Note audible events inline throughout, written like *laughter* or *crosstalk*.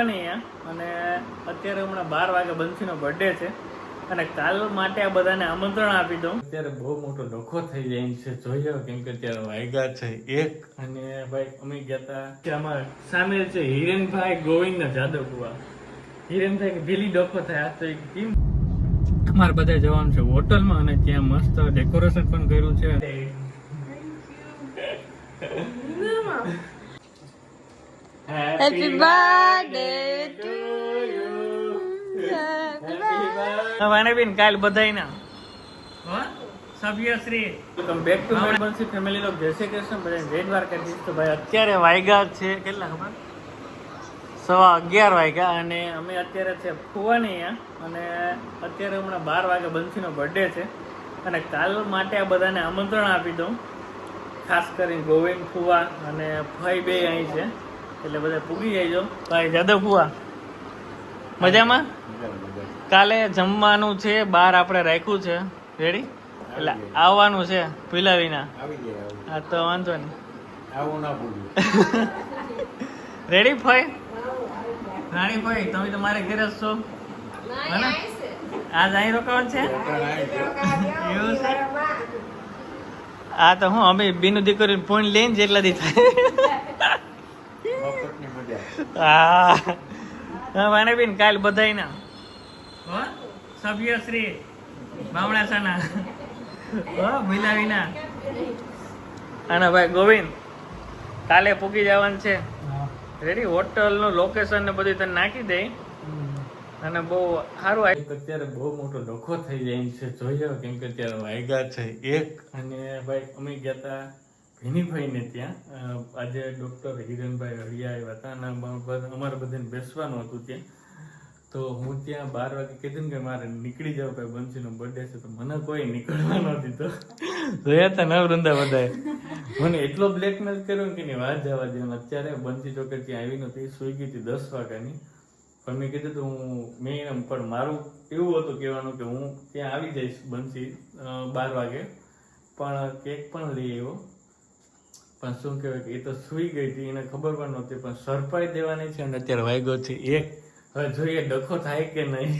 અને અત્યારે હમણાં બાર વાગે બંસીનો બર્થડે છે. અને કાલ માટે આ બધાને આમંત્રણ આપી દઉં. અત્યારે બહુ મોટો ડખો થઈ જાય છે. જોઈએ કેમ કે અત્યારે વાયગા છે એક. અને ભાઈ અમે ગયા હતા કે અમારે સામેલ છે હિરેનભાઈ ગોવિંદ જાદવકુવા. હિરેનભાઈ કે ભીલી ડખો થાય આ તો એક ટીમ અમારે બધા જવાનું છે હોટલમાં અને ત્યાં મસ્ત ડેકોરેશન પણ કર્યું છે. Happy birthday to you. વાણીબેન કાલ બધાયના. હો? સભ્યશ્રી. Welcome back to my Bansi family લોક જય શ્રી કૃષ્ણ બધા વાર કરી તો ભાઈ અત્યારે વાગ્યા છે. કેટલા ખબર? સવા અગિયાર વાગ્યા અને અમે અત્યારે છે ફુવાની અહીંયા. અને અત્યારે હમણાં બાર વાગે બંસીનો બર્થડે છે. અને કાલ માટે આ બધાને આમંત્રણ આપી દઉં. ખાસ કરીને ગોવિંદ ફુવા અને ભાઈ બે અહીં છે. એટલે બધા પૂગી જાય ભાઈ જાદવ ફુવા મજામાં? કાલે જમવાનું છે બાર આપણે રાખ્યું છે. રેડી એટલે આવવાનું છે પીલાવીના હા તો વાંધો નહીં. આવું ના ભૂલ્યું રેડી *laughs* ભાઈ? રાણી ફાઈ તમે તો મારે ઘરે જ છો. હે આજ અહીં રોકાવાનું છે? એવું છે? આ તો હું અમે બીનું દીકરી ફોન લઈને જેટલા દી થાય. *laughs* હા. કાલ બધાયના. હો? સભ્યશ્રી બામણાસાના હો મિલાવીના અને ભાઈ ગોવિંદ કાલે પૂકી જવાનું છે. રેડી? હોટલનું લોકેશન ને બધું તને નાખી દે. અને બહુ સારું અત્યારે બહુ મોટો ડોખો થઈ જાય છે. જોઈએ કેમ કે અત્યારે વાયગા છે એક. અને ભાઈ અમે ગયા હતા ભીનીભાઈને ત્યાં આજે ડૉક્ટર હિરણભાઈ હળિયા આવ્યા હતા અને અમારે બધા- અમારે બધાને બેસવાનું હતું ત્યાં. તો હું ત્યાં બાર વાગે કીધું કે મારે નીકળી જાવ ભાઈ બંસીનો બર્થડે છે, તો મને કોઈ નીકળવા ન દીધો. જોયા હતા ના વૃંદા બધાએ? મને એટલો બ્લેકમેલ કર્યો કે ની વાત જવા દે. અત્યારે બંસી ચોકે ત્યાં આવી નહોતી સુઈ હતી દસ વાગ્યાની. પણ મેં કીધું તો, હું, મેં એમ, પણ મારું એવું હતું કહેવાનું કે હું ત્યાં આવી જઈશ બંસી બાર વાગે. પણ કેક પણ લઈ આવ્યો. પણ શું કહેવાય કે એ તો સુઈ ગઈ હતી એને ખબર પણ નહોતી પણ સરપ્રાઈઝ દેવાની છે અને અત્યારે વાગ્યો છે એક. હવે જોઈએ ડખો થાય કે નહીં.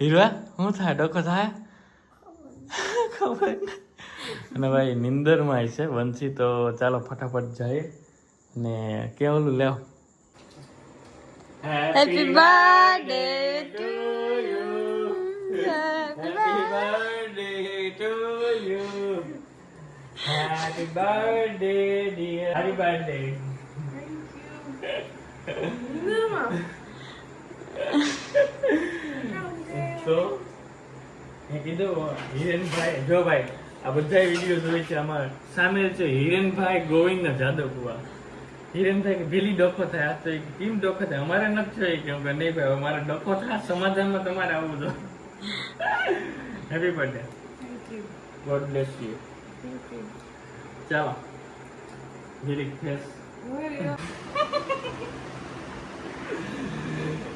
હીરવા શું થાય? ડખો થાય? ખબર અને ભાઈ નિંદરમાં છે. વંશી તો ચાલો ફટાફટ જાય ને કેવું લેવ happy birthday to you happy Happy birthday to you. Happy birthday, dear. Happy birthday. *laughs* તો મેં કીધું હિરેનભાઈ જો ભાઈ આ બધા વીડિયો જોવે છે આમાં સામેલ છે હિરેનભાઈ ગોવિંદ જાદવકુવા. હિરેનભાઈ કે ભેલી ડોખો થાય. આ તો એક ટીમ ડોખો થાય. અમારે નથી જોઈએ કેમ કે નહીં ભાઈ અમારે ડોખો થાય. સમાધાનમાં તમારે આવવું જો happy birthday god bless you ચાલો. ભીલી ફેસ *laughs*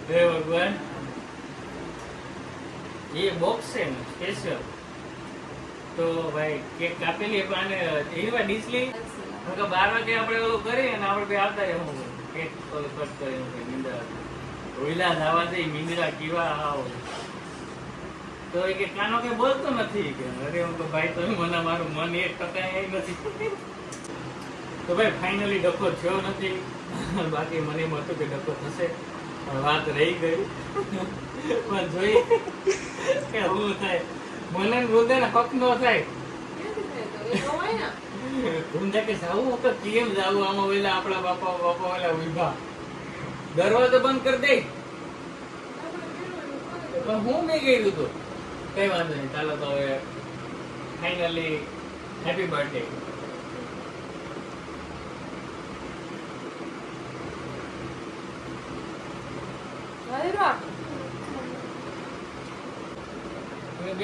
હે ભગવાન. એ બોક્સ છે ને સ્પેશિયલ તો ભાઈ, કેક કાપેલી પણ એવી એવા ડીશ કે બાર વાગે આપણે ઓલું કરીએ અને આપણે ભાઈ આવતા રહેવું કેક ઓલું કટ કરી નિંદ્રા રોઈલા ધાવા દે, મિંદરા, કીવા, આવો. તો એ કે કાનો કે બોલતો નથી. કે, અરે, હું તો ભાઈ તમે મને મારું મન એક ટકા નથી. તો ભાઈ ફાઇનલી ડખો થયો નથી. બાકી મને એમ હતું કે ડખો થશે. પણ વાત રહી ગઈ. પણ જોઈ કે શું થાય. મને હૃદયને હક ન થાય. ઊંધા કે જાવું તો કેમ જાવું આમાં વેલા આપણા બાપા બાપા વેલા વિભા દરવાજો બંધ કરી દે. પણ હું મેં ગયેલું હતું કઈ વાંધો નહીં. ચાલો તો હવે ફાઇનલી હેપી બર્થડે બે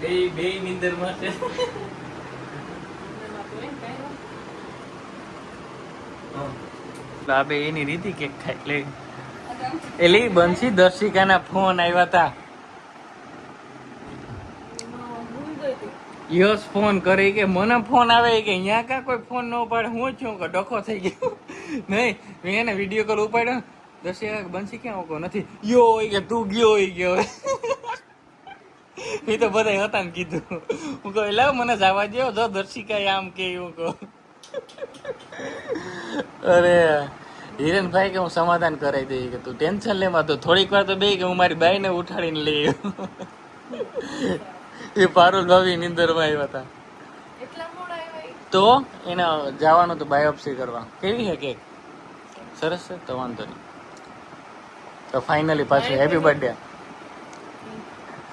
બે બે નીંદરમાં છે. બે એની રીતિ કેક ખાય લે એલી બંસી દર્શિકાના ફોન આવ્યા હતા. યસ ફોન કરી કે, મને ફોન આવે કે અહીંયા કા કોઈ ફોન ન ઉપાડે? હું છું કે ડખો થઈ ગયો. *laughs* નહીં, મેં એને વીડિયો કોલ ઉપાડ્યો. દર્શિકા બંસી ક્યાં ઓકો નથી. યો હોય કે, તું ગયો હોય ગયો એ *laughs* તો બધા હતા ને કીધું. હું કહું લાવ મને જવા દો જો દર્શિકા આમ કે એવું કહું. અરે હિરેનભાઈ કે હું સમાધાન કરાવી દઈ કે તું ટેન્શન લેમાં તો થોડીક વાર તો બે કે હું મારી બાઈને ઉઠાડીને લઈ એ પારુલ ભાભી નિંદરમાં આવ્યા હતા. તો એને જવાનું તો બાયોપ્સી કરવા. કેવી છે કેક? સરસ છે? તો વાંધો નહીં. તો ફાઇનલી પાછું હેપી બર્થડે.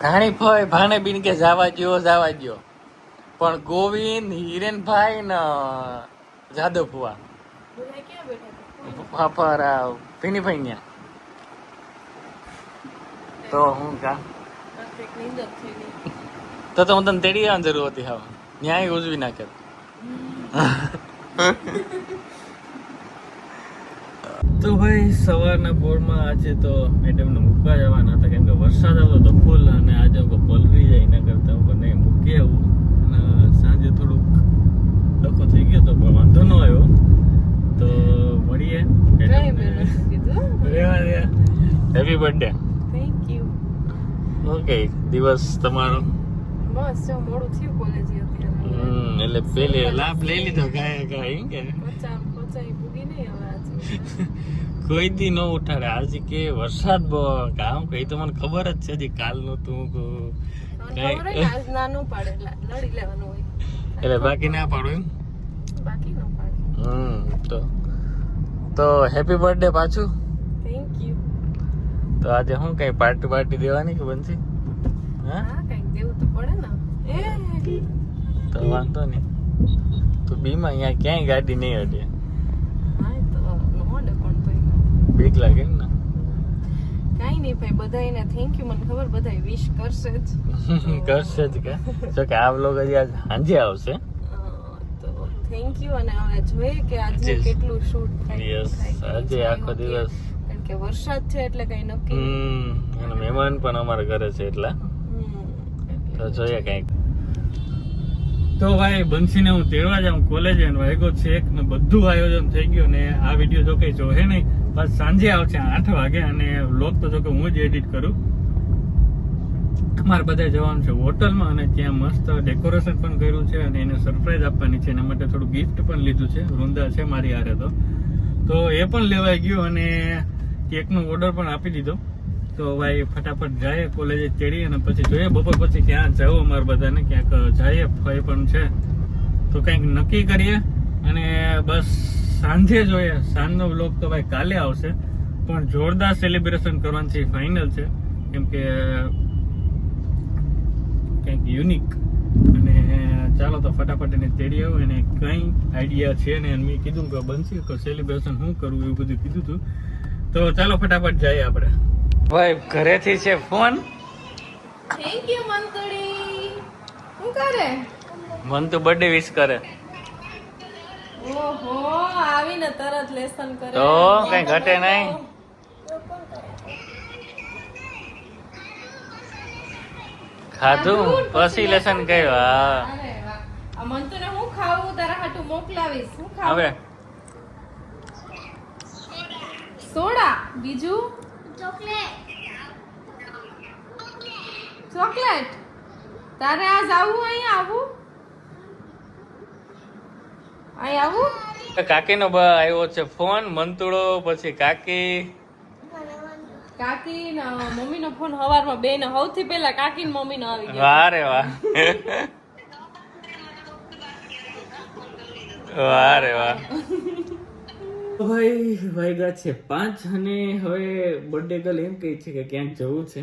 રાણી ભાઈ ભાણે બીન કે જાવા ગયો જાવા ગયો પણ ગોવિંદ હિરેનભાઈ ને જાદવ ફુવા પાપા ભીનીભાઈ ન્યા. તો હું કા? તો તો હું તને તેડી આવવાની જરૂર હતી હવે. ન્યાય ઉજવી નાખે. તો ભાઈ, સવારના પોરમાં આજે તો મેડમને મૂકવા જવાના હતા. કેમ કે વરસાદ આવતો તો ફૂલ અને આજે પલરી જાય એના કરતા હું નહીં મૂકી આવું. અને સાંજે થોડુંક ડખો થઈ ગયો તો પણ વાંધો ન આવ્યો. તો મળીએ. કઈ happy birthday thank you okay દિવસ તમારો? બસ જો મોડું થયું કોલેજ હમ, એટલે પેલી લાભ લઈ લીધો કાંઈ કાંઈ કે? *laughs* કોઈ દી ન ઉઠાડે આજે કે વરસાદ બહુ કામ કઈ તો મને ખબર જ છે જે કાલનું તું ને, આજ નાનું પાડે લડી લેવાનું હોય. એટલે બાકી ના પાડું એમ? હમ. તો તો હેપી બર્થડે પાછું? થેન્ક યુ તો આજે શું કઈ પાર્ટી પાર્ટી દેવાની કે બનશે હા? હા કંઈક દેવું તો પડે ને. એ. તો વાંધો નહીં. તો બીમાં અહીંયા ક્યાંય ગાડી નહીં હા તોય. બીક લાગે ને? કાંઈ નહીં ભાઈ બધાયને થેન્ક યુ મને ખબર બધાય વિશ કરશે જ. *laughs* કરશે જ કે. જો કે આ બ્લોગ આજે સાંજે આવશે. થેન્ક યુ અને હવે જોઈએ કે આજે કેટલું શૂટ થાય આજે આખો દિવસ. કારણ કે વરસાદ છે એટલે કઈ નક્કી અને મહેમાન પણ અમારા ઘરે છે એટલા. તો જોઈએ કંઈક. તો ભાઈ બંસીને હું તેડવા જાઉં કોલેજે વાગ્યો છેક ને બધું આયોજન થઈ ગયું ને આ વીડિયો જો કઈ જોહે નહીં. બસ સાંજે આવશે આઠ વાગે અને વ્લોગ તો જો કે હું જ એડિટ કરું. અમારે બધા જવાનું છે હોટલમાં અને ત્યાં મસ્ત ડેકોરેશન પણ કર્યું છે અને એને સરપ્રાઈઝ આપવાની છે. એના માટે થોડું ગિફ્ટ પણ લીધું છે. વૃંદા છે મારી હારે તો. તો એ પણ લેવાઈ ગયું અને કેકનો ઓર્ડર પણ આપી દીધો. તો ભાઈ ફટાફટ જાય કોલેજે ચડી અને પછી જોઈએ બપોર પછી ક્યાં જવું અમારે બધાને. ક્યાંક જઈએ ફઈ પણ છે. તો કંઈક નક્કી કરીએ અને બસ સાંજે જોઈએ. સાંજનો બ્લોગ તો ભાઈ કાલે આવશે. પણ જોરદાર સેલિબ્રેશન કરવાની ફાઇનલ છે. કેમ કે કંઈક યુનિક અને ચાલો તો ફટાફટ એને તેડી આવું એને કંઈ આઈડિયા છે ને મેં કીધું કે બનશે તો સેલિબ્રેશન શું કરવું એવું બધું કીધું હતું તો ચાલો ફટાફટ જઈએ આપણે. ભાઈ ઘરેથી છે ફોન? થેન્ક યુ મંતુડી શું કરે? મન તો બર્થડે વિશ કરે. ઓહો આવીને તરત લેસન કરે. તો કઈ ઘટે નહીં. ખાધું? પછી લેસન કર્યું હા. હું ખાવું? તારા હાટું મોકલાવીશ. હું હવે. સોડા. બીજું? ચોકલેટ. તારે આજ આવું અહીંયા આવું? અહીં આવું? કાકીનો આવ્યો છે ફોન મંતુડો પછી કાકી. કાકી ને મમ્મીનો ફોન હવારમાં બે ને સૌથી પહેલા કાકી ને મમ્મી નો આવી ગયો. વાહ રે વાહ. વાહ રે વાહ. ભાઈ વાગ્યા છે પાંચ અને હવે બર્થડે ગર્લ એમ કહે છે કે ક્યાંક જવું છે.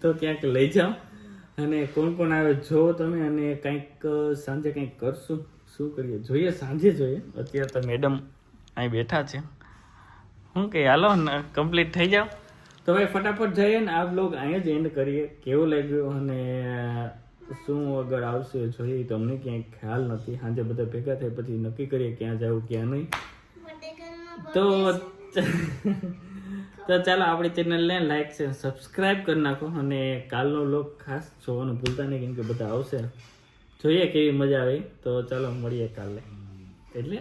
તો ક્યાંક લઈ જાઓ. અને કોણ કોણ આવે જો તમે અને કંઈક સાંજે કંઈક કરશું. શું કરીએ? જોઈએ સાંજે જોઈએ. અત્યારે તો મેડમ અહીં બેઠા છે. હું કે હાલો ને કમ્પ્લીટ થઈ જાવ તો ભાઈ ફટાફટ જઈએ ને, આ બ્લોગ અહીંયા જ એન્ડ કરીએ. કેવું લાગ્યું અને શું અગર આવશે જોઈએ તો અમને ક્યાંય ખ્યાલ નથી. સાંજે બધા ભેગા થાય, પછી નક્કી કરીએ ક્યાં જવું, ક્યાં નહીં. તો તો ચાલો, આપણી ચેનલને લાઈક છે સબસ્ક્રાઇબ કરી નાખો. અને કાલનો લોક ખાસ જોવાનું ભૂલતા નહીં, કેમ કે બધા આવશે. જોઈએ કેવી મજા આવે. તો ચાલો, મળીએ કાલે. એટલે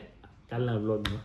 કાલના બ્લોગમાં